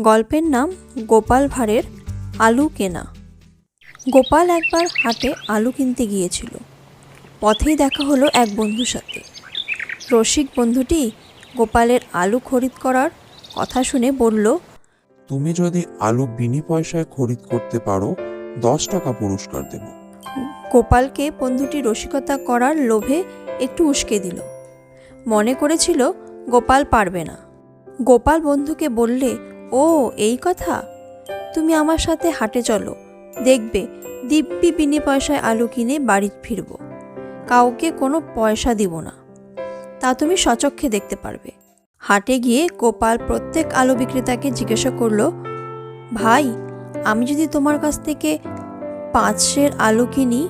গল্পের নাম গোপাল ভাঁড়ের আলু কেনা। গোপাল একবার হাটে আলু কিনতে গিয়েছিল। পথেই দেখা হলো এক বন্ধুর সাথে। রসিক বন্ধুটি গোপালের আলু খরিদ করার কথা শুনে বলল তুমি যদি আলু বিনি পয়সায় খরিদ করতে পারো দশ টাকা পুরস্কার দেব। গোপালকে বন্ধুটি রসিকতা করার লোভে একটু উস্কে দিল। মনে করেছিল গোপাল পারবে না। গোপাল বন্ধুকে বললে ও, এই কথা? তুমি আমার সাথে হাটে চলো। দেখবে, দিব্যি বিনি পয়সায় আলু কিনে বাড়ি ফিরব। কাউকে কোনো পয়সা দিব না। তা তুমি সচক্ষে দেখতে পারবে। হাটে গিয়ে গোপাল প্রত্যেক আলু বিক্রেতাকে জিজ্ঞাসা করল, ভাই, আমি যদি তোমার কাছ থেকে পাঁচশের আলু কিনি,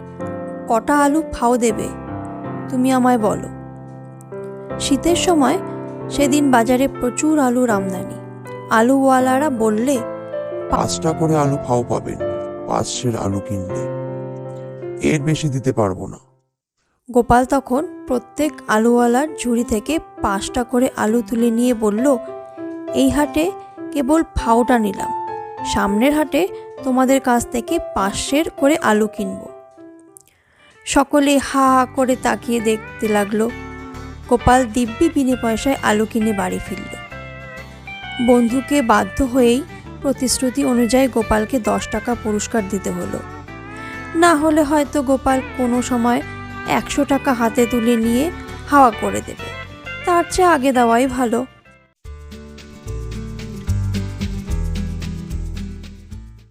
কটা আলু ফাও দেবে? তুমি আমায় বলো। শীতের সময় সেদিন বাজারে প্রচুর আলুর আমদানি। আলুওয়ালারা বললে পাঁচটা করে আলু ফাও পাবেন পাঁচ সের আলু কিনলে। এর বেশি দিতে পারব না। গোপাল তখন প্রত্যেক আলুওয়ালার ঝুড়ি থেকে পাঁচটা করে আলু তুলে নিয়ে বলল এই হাটে কেবল ফাওটা নিলাম সামনের হাটে তোমাদের কাছ থেকে পাঁচশের করে আলু কিনব। সকলে হা হা করে তাকিয়ে দেখতে লাগল। গোপাল দিব্যি বিনে পয়সায় আলু কিনে বাড়ি ফিরল। বন্ধুকে বাধ্য হয়েই প্রতিশ্রুতি অনুযায়ী গোপালকে দশ টাকা পুরস্কার দিতে হলো। না হলে হয়তো গোপাল কোনো সময় একশো টাকা হাতে তুলে নিয়ে হাওয়া করে দেবে। তার চেয়ে আগে দেওয়াই ভালো।